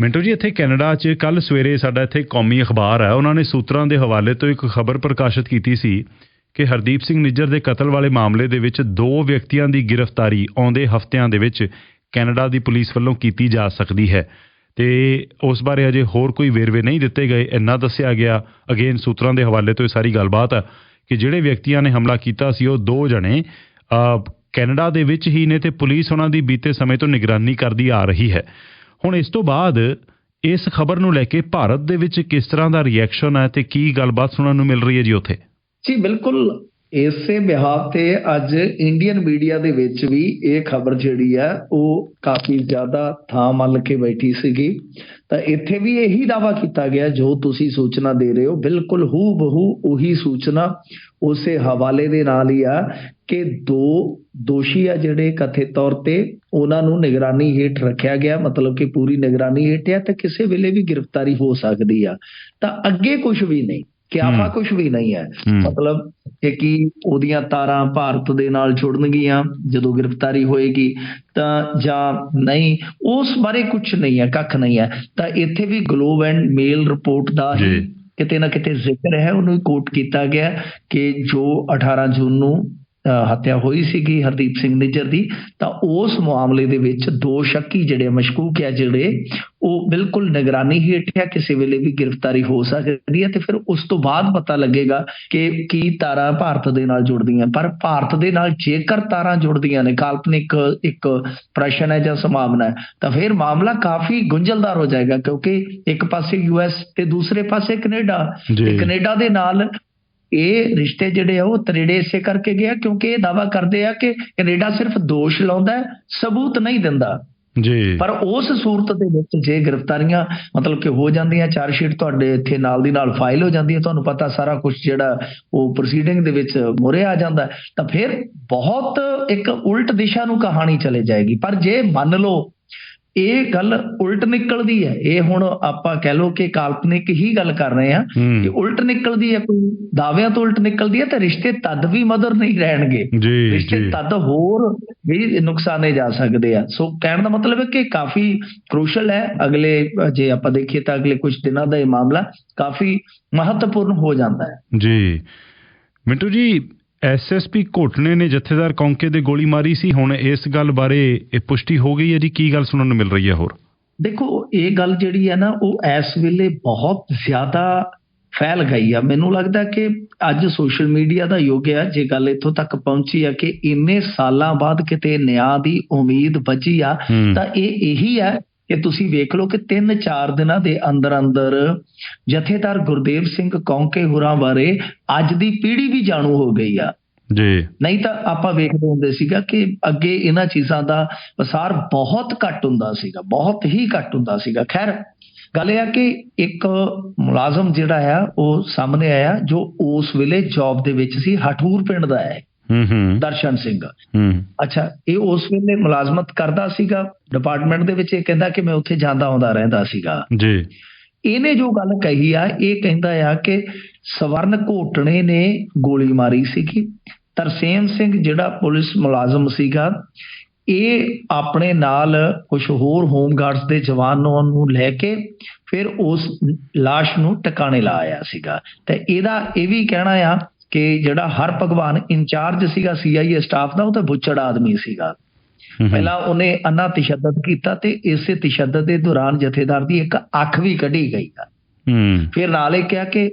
ਮਿੰਟੂ ਜੀ, ਇੱਥੇ ਕੈਨੇਡਾ 'ਚ ਕੱਲ ਸਵੇਰੇ ਸਾਡਾ ਇੱਥੇ ਕੌਮੀ ਅਖਬਾਰ ਹੈ। ਉਹਨਾਂ ਨੇ ਸੂਤਰਾਂ ਦੇ ਹਵਾਲੇ ਤੋਂ ਇੱਕ ਖਬਰ ਪ੍ਰਕਾਸ਼ਿਤ ਕੀਤੀ ਸੀ ਕਿ ਹਰਦੀਪ ਸਿੰਘ ਨਿੱਜਰ ਦੇ ਕਤਲ ਵਾਲੇ ਮਾਮਲੇ ਦੇ ਵਿੱਚ ਦੋ ਵਿਅਕਤੀਆਂ ਦੀ ਗ੍ਰਿਫਤਾਰੀ ਆਉਂਦੇ ਹਫ਼ਤਿਆਂ ਦੇ ਵਿੱਚ ਕੈਨੇਡਾ ਦੀ ਪੁਲਿਸ ਵੱਲੋਂ ਕੀਤੀ ਜਾ ਸਕਦੀ ਹੈ। ਤੇ ਉਸ ਬਾਰੇ ਅਜੇ ਹੋਰ ਕੋਈ ਵੇਰਵੇ ਨਹੀਂ ਦਿੱਤੇ ਗਏ। ਇੰਨਾ ਦੱਸਿਆ ਗਿਆ, ਅਗੇਨ ਸੂਤਰਾਂ ਦੇ ਹਵਾਲੇ ਤੋਂ ਇਹ ਸਾਰੀ ਗੱਲਬਾਤ ਆ ਕਿ ਜਿਹੜੇ ਵਿਅਕਤੀਆਂ ਨੇ ਹਮਲਾ ਕੀਤਾ ਸੀ, ਉਹ ਦੋ ਜਣੇ ਕੈਨੇਡਾ ਦੇ ਵਿੱਚ ਹੀ ਨੇ ਤੇ ਪੁਲਿਸ ਉਹਨਾਂ ਦੀ ਬੀਤੇ ਸਮੇਂ ਤੋਂ ਨਿਗਰਾਨੀ ਕਰਦੀ ਆ ਰਹੀ ਹੈ। ਹੁਣ ਇਸ ਤੋਂ ਬਾਅਦ ਇਸ ਖਬਰ ਨੂੰ ਲੈ ਕੇ ਭਾਰਤ ਦੇ ਵਿੱਚ ਕਿਸ ਤਰ੍ਹਾਂ ਦਾ ਰਿਐਕਸ਼ਨ ਹੈ ਤੇ ਕੀ ਗੱਲਬਾਤ ਸੁਣਨ ਨੂੰ ਮਿਲ ਰਹੀ ਹੈ ਜੀ ਉੱਥੇ? ਜੀ, ਬਿਲਕੁਲ ਇਸੇ ਬਿਹਾਫ ਤੇ ਅੱਜ ਇੰਡੀਅਨ ਮੀਡੀਆ ਦੇ ਵਿੱਚ ਵੀ ਇਹ ਖਬਰ ਜਿਹੜੀ ਆ ਉਹ ਕਾਫੀ ਜ਼ਿਆਦਾ ਥਾਂ ਮੱਲ ਕੇ ਬੈਠੀ ਸੀਗੀ। ਤਾਂ ਇੱਥੇ ਵੀ ਇਹੀ ਦਾਵਾ ਕੀਤਾ ਗਿਆ, ਜੋ ਤੁਸੀਂ ਸੂਚਨਾ ਦੇ ਰਹੇ ਹੋ, ਬਿਲਕੁਲ ਹੂ ਬਹੂ ਉਹੀ ਸੂਚਨਾ ਉਸੇ ਹਵਾਲੇ ਦੇ ਨਾਲ ਹੀ ਆ ਕਿ ਦੋ ਦੋਸ਼ੀ ਆ ਜਿਹੜੇ ਕਥਿਤ ਤੌਰ ਤੇ ਉਹਨਾਂ ਨੂੰ ਨਿਗਰਾਨੀ ਹੇਠ ਰੱਖਿਆ ਗਿਆ ਮਤਲਬ ਕਿ ਪੂਰੀ ਨਿਗਰਾਨੀ ਹੇਠ ਆ ਤੇ ਕਿਸੇ ਵੇਲੇ ਵੀ ਗ੍ਰਿਫਤਾਰੀ ਹੋ ਸਕਦੀ ਆ ਤਾਂ ਅੱਗੇ ਕੁਝ ਵੀ ਨਹੀਂ ਕਿਆਫਾ। ਕੁਝ ਵੀ ਨਹੀਂ ਹੈ। ਮਤਲਬ ਕਿ ਕੀ ਉਹਦੀਆਂ ਤਾਰਾਂ ਭਾਰਤ ਦੇ ਨਾਲ ਜੁੜਨਗੀਆਂ ਜਦੋਂ ਗ੍ਰਿਫਤਾਰੀ ਹੋਏਗੀ ਤਾਂ ਜਾਂ ਨਹੀਂ ਉਸ ਬਾਰੇ ਕੁਝ ਨਹੀਂ ਹੈ ਕੱਖ ਨਹੀਂ ਹੈ ਤਾਂ ਇੱਥੇ ਵੀ ਗਲੋਬ ਐਂਡ ਮੇਲ ਰਿਪੋਰਟ ਦਾ ਹੀ। ਕਿਤੇ ਨਾ ਕਿਤੇ ਜ਼ਿਕਰ ਹੈ ਉਹਨੂੰ ਕੋਟ ਕੀਤਾ ਗਿਆ ਕਿ ਜੋ 18 ਜੂਨ ਨੂੰ ਹੱਤਿਆ ਹੋਈ ਸੀਗੀ ਹਰਦੀਪ ਸਿੰਘ ਨਿੱਜਰ ਦੀ ਤਾਂ ਉਸ ਮਾਮਲੇ ਦੇ ਵਿੱਚ ਦੋ ਸ਼ੱਕੀ ਜਿਹੜੇ ਮਸ਼ਕੂਕ ਹੈ ਜਿਹੜੇ ਉਹ ਬਿਲਕੁਲ ਨਿਗਰਾਨੀ ਹੇਠ ਹੈ ਕਿਸੇ ਵੇਲੇ ਵੀ ਗ੍ਰਿਫਤਾਰੀ ਹੋ ਸਕਦੀ ਹੈ ਤੇ ਫਿਰ ਉਸ ਤੋਂ ਬਾਅਦ ਪਤਾ ਲੱਗੇਗਾ ਕਿ ਕੀ ਤਾਰਾਂ ਭਾਰਤ ਦੇ ਨਾਲ ਜੁੜਦੀਆਂ ਪਰ ਭਾਰਤ ਦੇ ਨਾਲ ਜੇਕਰ ਤਾਰਾਂ ਜੁੜਦੀਆਂ ਨੇ ਕਾਲਪਨਿਕ ਇੱਕ ਪ੍ਰਸ਼ਨ ਹੈ ਜਾਂ ਸੰਭਾਵਨਾ ਹੈ ਤਾਂ ਫਿਰ ਮਾਮਲਾ ਕਾਫੀ ਗੁੰਝਲਦਾਰ ਹੋ ਜਾਏਗਾ ਕਿਉਂਕਿ ਇੱਕ ਪਾਸੇ ਯੂਐਸ ਤੇ ਦੂਸਰੇ ਪਾਸੇ ਕੈਨੇਡਾ। ਤੇ ਕੈਨੇਡਾ ਦੇ ਨਾਲ ਇਹ ਰਿਸ਼ਤੇ ਜਿਹੜੇ ਆ ਉਹ ਤਰੇੜੇ ਇਸੇ ਕਰਕੇ ਗਿਆ ਕਿਉਂਕਿ ਇਹ ਦਾਵਾ ਕਰਦੇ ਆ ਕਿ ਕੈਨੇਡਾ ਸਿਰਫ ਦੋਸ਼ ਲਾਉਂਦਾ ਹੈ ਸਬੂਤ ਨਹੀਂ ਦਿੰਦਾ। ਜੀ। ਪਰ ਉਸ ਸੂਰਤ ਦੇ ਵਿੱਚ ਜੇ ਗ੍ਰਿਫਤਾਰੀਆਂ ਮਤਲਬ ਕਿ ਹੋ ਜਾਂਦੀਆਂ ਚਾਰ ਸ਼ੀਟ ਤੁਹਾਡੇ ਇੱਥੇ ਨਾਲ ਦੀ ਨਾਲ ਫਾਈਲ ਹੋ ਜਾਂਦੀ ਹੈ ਤੁਹਾਨੂੰ ਪਤਾ ਸਾਰਾ ਕੁਝ ਜਿਹੜਾ ਉਹ ਪ੍ਰੋਸੀਡਿੰਗ ਦੇ ਵਿੱਚ ਮੁਰੇ ਆ ਜਾਂਦਾ ਤਾਂ ਫਿਰ ਬਹੁਤ ਇੱਕ ਉਲਟ ਦਿਸ਼ਾ ਨੂੰ ਕਹਾਣੀ ਚਲੇ ਜਾਏਗੀ। ਪਰ ਜੇ ਮੰਨ ਲਓ ਇਹ ਗੱਲ ਉਲਟ ਨਿਕਲਦੀ ਹੈ। ਇਹ ਹੁਣ ਆਪਾਂ ਕਹਿ ਲਓ ਕਿ ਕਾਲਪਨਿਕ ਹੀ ਗੱਲ ਕਰ ਰਹੇ ਹਾਂ ਕਿ ਉਲਟ ਨਿਕਲਦੀ ਹੈ ਕੋਈ ਦਾਅਵਿਆਂ ਤੋਂ ਉਲਟ ਨਿਕਲਦੀ ਹੈ ਤਾਂ ਰਿਸ਼ਤੇ ਤਦ ਵੀ ਮਦਰ ਨਹੀਂ ਰਹਿਣਗੇ। ਰਿਸ਼ਤੇ ਤਦ ਹੋਰ ਵੀ ਨੁਕਸਾਨੇ ਜਾ ਸਕਦੇ ਆ। ਸੋ ਕਹਿਣ ਦਾ ਮਤਲਬ ਹੈ ਕਿ ਕਾਫੀ ਕ੍ਰੂਸ਼ਲ ਹੈ। ਅਗਲੇ ਜੇ ਆਪਾਂ ਦੇਖੀਏ ਤਾਂ ਅਗਲੇ ਕੁਝ ਦਿਨਾਂ ਦਾ ਇਹ ਮਾਮਲਾ ਕਾਫੀ ਮਹੱਤਵਪੂਰਨ ਹੋ ਜਾਂਦਾ ਹੈ। ਜੀ। ਮਿੰਟੂ ਜੀ ਐਸਐਸਪੀ ਘੋਟਨੇ ਨੇ ਜਥੇਦਾਰ ਕੌਂਕੇ ਦੇ ਗੋਲੀ ਮਾਰੀ ਸੀ। ਹੁਣ ਇਸ ਗੱਲ ਬਾਰੇ ਇਹ ਪੁਸ਼ਟੀ ਹੋ ਗਈ ਹੈ ਜੀ। ਕੀ ਗੱਲ ਸੁਣਨ ਨੂੰ ਮਿਲ ਰਹੀ ਹੈ ਹੋਰ? ਦੇਖੋ ਇਹ ਗੱਲ ਜਿਹੜੀ ਹੈ ਨਾ ਉਹ ਇਸ ਵੇਲੇ ਬਹੁਤ ਜ਼ਿਆਦਾ ਫੈਲ ਗਈ ਆ। ਮੈਨੂੰ ਲੱਗਦਾ ਕਿ ਅੱਜ ਸੋਸ਼ਲ ਮੀਡੀਆ ਦਾ ਯੁੱਗ ਆ। ਜੇ ਗੱਲ ਇੱਥੋਂ ਤੱਕ ਪਹੁੰਚੀ ਆ ਕਿ ਇੰਨੇ ਸਾਲਾਂ ਬਾਅਦ ਕਿਤੇ ਨਿਆਂ ਦੀ ਉਮੀਦ ਬਚੀ ਆ ਤਾਂ ਇਹ ਇਹੀ ਹੈ ਕਿ ਤੁਸੀਂ ਵੇਖ ਲਓ ਕਿ 3-4 ਦਿਨਾਂ ਦੇ ਅੰਦਰ ਅੰਦਰ ਜਥੇਦਾਰ ਗੁਰਦੇਵ ਸਿੰਘ ਕੌਂਕੇ ਹੁਰਾਂ ਬਾਰੇ ਅੱਜ ਦੀ ਪੀੜ੍ਹੀ ਵੀ ਜਾਣੂ ਹੋ ਗਈ ਆ। ਜੀ। ਨਹੀਂ ਤਾਂ ਆਪਾਂ ਵੇਖਦੇ ਹੁੰਦੇ ਸੀਗਾ ਕਿ ਅੱਗੇ ਇਹਨਾਂ ਚੀਜ਼ਾਂ ਦਾ ਪਸਾਰ ਬਹੁਤ ਘੱਟ ਹੁੰਦਾ ਸੀਗਾ ਬਹੁਤ ਹੀ ਘੱਟ ਹੁੰਦਾ ਸੀਗਾ। ਖੈਰ ਗੱਲ ਇਹ ਆ ਕਿ ਇੱਕ ਮੁਲਾਜ਼ਮ ਜਿਹੜਾ ਆ ਉਹ ਸਾਹਮਣੇ ਆਇਆ ਜੋ ਉਸ ਵੇਲੇ ਜੌਬ ਦੇ ਵਿੱਚ ਸੀ ਹਠੂਰ ਪਿੰਡ ਦਾ ਹੂੰ। ਦਰਸ਼ਨ ਸਿੰਘ। ਹੂੰ। ਅੱਛਾ ਇਹ ਉਸ ਵੇਲੇ ਮੁਲਾਜ਼ਮਤ ਕਰਦਾ ਸੀਗਾ? ਡਿਪਾਰਟਮੈਂਟ ਦੇ ਵਿੱਚ ਇਹ ਕਹਿੰਦਾ ਕਿ ਮੈਂ ਉੱਥੇ ਜਾਂਦਾ ਆਉਂਦਾ ਰਹਿੰਦਾ ਸੀਗਾ। ਜੀ। ਇਹਨੇ ਜੋ ਗੱਲ ਕਹੀ ਆ ਇਹ ਕਹਿੰਦਾ ਆ ਕਿ ਸਵਰਨ ਘੋਟਣੇ ਨੇ ਗੋਲੀ ਮਾਰੀ ਸੀਗੀ। ਤਰਸੇਮ ਸਿੰਘ ਜਿਹੜਾ ਪੁਲਿਸ ਮੁਲਾਜ਼ਮ ਸੀਗਾ ਇਹ ਆਪਣੇ ਨਾਲ ਕੁਝ ਹੋਰ ਹੋਮਗਾਰਡਸ ਦੇ ਜਵਾਨਾਂ ਨੂੰ ਲੈ ਕੇ ਫਿਰ ਉਸ লাশ ਨੂੰ ਟਿਕਾਣੇ ਲਾਇਆ ਸੀਗਾ। ਤੇ ਇਹਦਾ ਇਹ ਵੀ ਕਹਿਣਾ ਆ ਕਿ ਜਿਹੜਾ ਹਰ ਭਗਵਾਨ ਇੰਚਾਰਜ ਸੀਗਾ ਸੀਆਈਏ ਸਟਾਫ ਦਾ ਉਹ ਤਾਂ ਬੁੱਚੜ ਆਦਮੀ ਸੀਗਾ। ਪਹਿਲਾਂ ਉਹਨੇ ਅੰਨਾ ਤਸ਼ੱਦਦ ਕੀਤਾ ਤੇ ਇਸੇ ਤਸ਼ੱਦਦ ਦੇ ਦੌਰਾਨ ਜਥੇਦਾਰ ਦੀ ਇੱਕ ਅੱਖ ਵੀ ਕੱਢੀ ਗਈ ਹੂੰ। ਫਿਰ ਨਾਲ ਇਹ ਕਿਹਾ ਕਿ